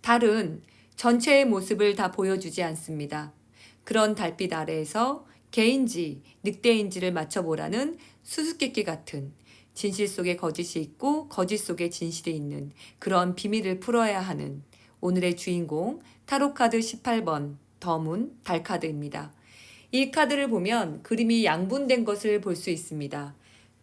달은 전체의 모습을 다 보여주지 않습니다. 그런 달빛 아래에서 개인지 늑대인지를 맞춰보라는 수수께끼 같은 진실 속에 거짓이 있고 거짓 속에 진실이 있는 그런 비밀을 풀어야 하는 오늘의 주인공 타로카드 18번 더문 달카드입니다. 이 카드를 보면 그림이 양분된 것을 볼 수 있습니다.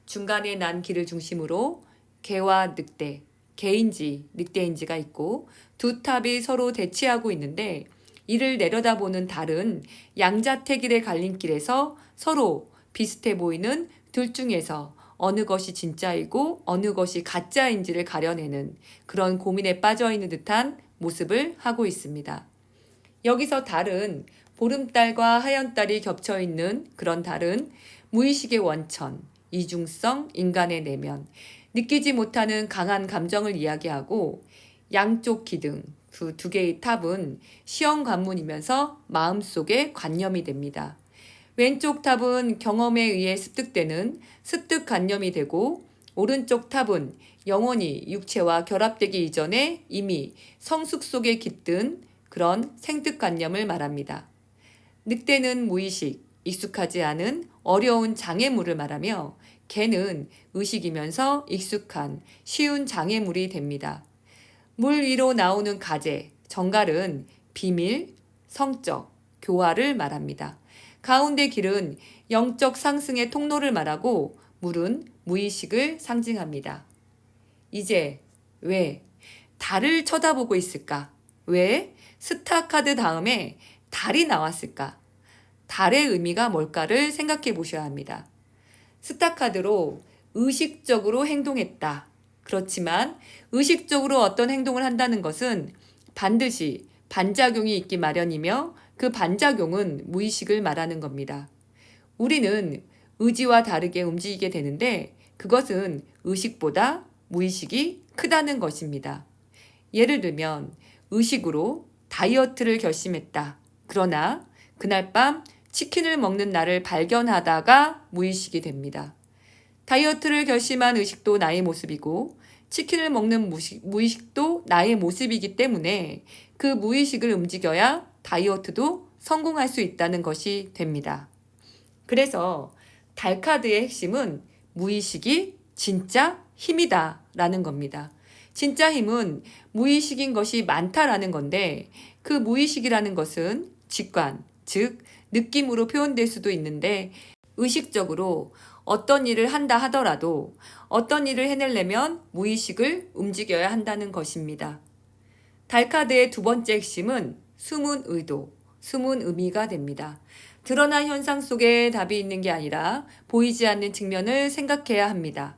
중간에 난 길을 중심으로 개와 늑대, 개인지, 늑대인지가 있고 두 탑이 서로 대치하고 있는데 이를 내려다보는 달은 양자택일의 갈림길에서 서로 비슷해 보이는 둘 중에서 어느 것이 진짜이고 어느 것이 가짜인지를 가려내는 그런 고민에 빠져 있는 듯한 모습을 하고 있습니다. 여기서 달은 보름달과 하얀달이 겹쳐 있는 그런 달은 무의식의 원천, 이중성, 인간의 내면, 느끼지 못하는 강한 감정을 이야기하고 양쪽 기둥, 그 두 개의 탑은 시험 관문이면서 마음속에 관념이 됩니다. 왼쪽 탑은 경험에 의해 습득되는 습득 관념이 되고 오른쪽 탑은 영혼이 육체와 결합되기 이전에 이미 성숙 속에 깃든 그런 생득 관념을 말합니다. 늑대는 무의식, 익숙하지 않은 어려운 장애물을 말하며 개는 의식이면서 익숙한 쉬운 장애물이 됩니다. 물 위로 나오는 가재, 정갈은 비밀, 성적, 교화를 말합니다. 가운데 길은 영적 상승의 통로를 말하고 물은 무의식을 상징합니다. 이제 왜 달을 쳐다보고 있을까? 왜 스타 카드 다음에 달이 나왔을까? 달의 의미가 뭘까를 생각해 보셔야 합니다. 스타 카드로 의식적으로 행동했다. 그렇지만 의식적으로 어떤 행동을 한다는 것은 반드시 반작용이 있기 마련이며 그 반작용은 무의식을 말하는 겁니다. 우리는 의지와 다르게 움직이게 되는데 그것은 의식보다 무의식이 크다는 것입니다. 예를 들면 의식으로 다이어트를 결심했다. 그러나 그날 밤 치킨을 먹는 나를 발견하다가 무의식이 됩니다. 다이어트를 결심한 의식도 나의 모습이고 치킨을 먹는 무식, 무의식도 나의 모습이기 때문에 그 무의식을 움직여야 다이어트도 성공할 수 있다는 것이 됩니다. 그래서 달카드의 핵심은 무의식이 진짜 힘이다 라는 겁니다. 진짜 힘은 무의식인 것이 많다라는 건데 그 무의식이라는 것은 직관, 즉 느낌으로 표현될 수도 있는데 의식적으로 어떤 일을 한다 하더라도 어떤 일을 해내려면 무의식을 움직여야 한다는 것입니다. 달카드의 두 번째 핵심은 숨은 의도, 숨은 의미가 됩니다. 드러난 현상 속에 답이 있는 게 아니라 보이지 않는 측면을 생각해야 합니다.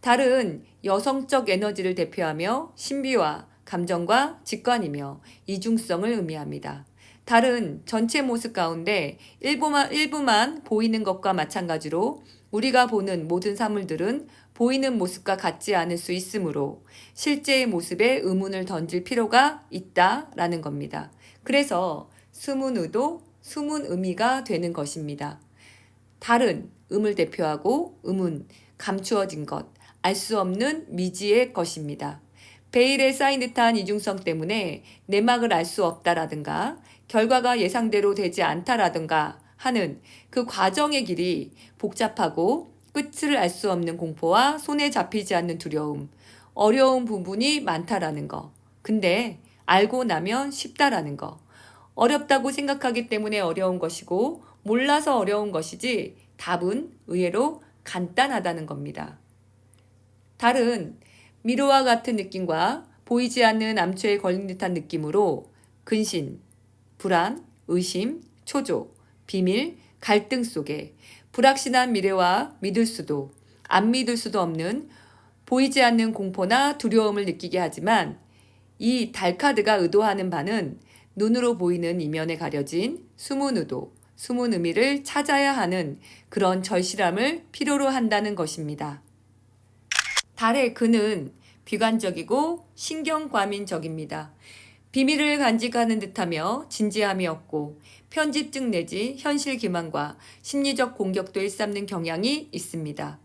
달은 여성적 에너지를 대표하며 신비와 감정과 직관이며 이중성을 의미합니다. 달은 전체 모습 가운데 일부만, 일부만 보이는 것과 마찬가지로 우리가 보는 모든 사물들은 보이는 모습과 같지 않을 수 있으므로 실제의 모습에 의문을 던질 필요가 있다라는 겁니다. 그래서 숨은 의도, 숨은 의미가 되는 것입니다. 달은 음을 대표하고 음은 감추어진 것, 알 수 없는 미지의 것입니다. 베일에 쌓인 듯한 이중성 때문에 내막을 알 수 없다라든가 결과가 예상대로 되지 않다라든가 하는 그 과정의 길이 복잡하고 끝을 알 수 없는 공포와 손에 잡히지 않는 두려움, 어려운 부분이 많다라는 거. 근데 알고 나면 쉽다라는 거. 어렵다고 생각하기 때문에 어려운 것이고 몰라서 어려운 것이지 답은 의외로 간단하다는 겁니다. 달은 미로와 같은 느낌과 보이지 않는 암초에 걸린 듯한 느낌으로 근신, 불안, 의심, 초조, 비밀, 갈등 속에 불확실한 미래와 믿을 수도 안 믿을 수도 없는 보이지 않는 공포나 두려움을 느끼게 하지만 이 달카드가 의도하는 바는 눈으로 보이는 이면에 가려진 숨은 의도, 숨은 의미를 찾아야 하는 그런 절실함을 필요로 한다는 것입니다. 달의 근은 비관적이고 신경과민적입니다. 비밀을 간직하는 듯하며 진지함이 없고 편집증 내지 현실 기만과 심리적 공격도 일삼는 경향이 있습니다.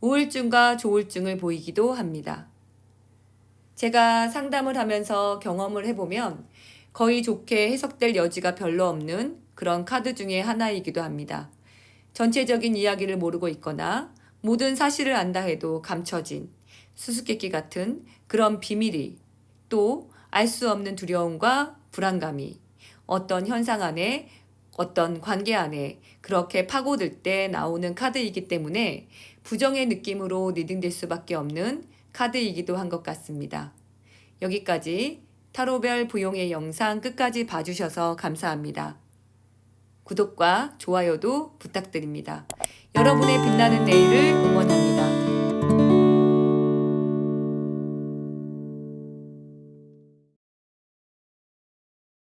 우울증과 조울증을 보이기도 합니다. 제가 상담을 하면서 경험을 해보면 거의 좋게 해석될 여지가 별로 없는 그런 카드 중에 하나이기도 합니다. 전체적인 이야기를 모르고 있거나 모든 사실을 안다 해도 감춰진 수수께끼 같은 그런 비밀이 또 알 수 없는 두려움과 불안감이 어떤 현상 안에 어떤 관계 안에 그렇게 파고들 때 나오는 카드이기 때문에 부정의 느낌으로 리딩될 수밖에 없는 카드이기도 한 것 같습니다. 여기까지 타로별 부용의 영상 끝까지 봐주셔서 감사합니다. 구독과 좋아요도 부탁드립니다. 여러분의 빛나는 내일을 응원합니다.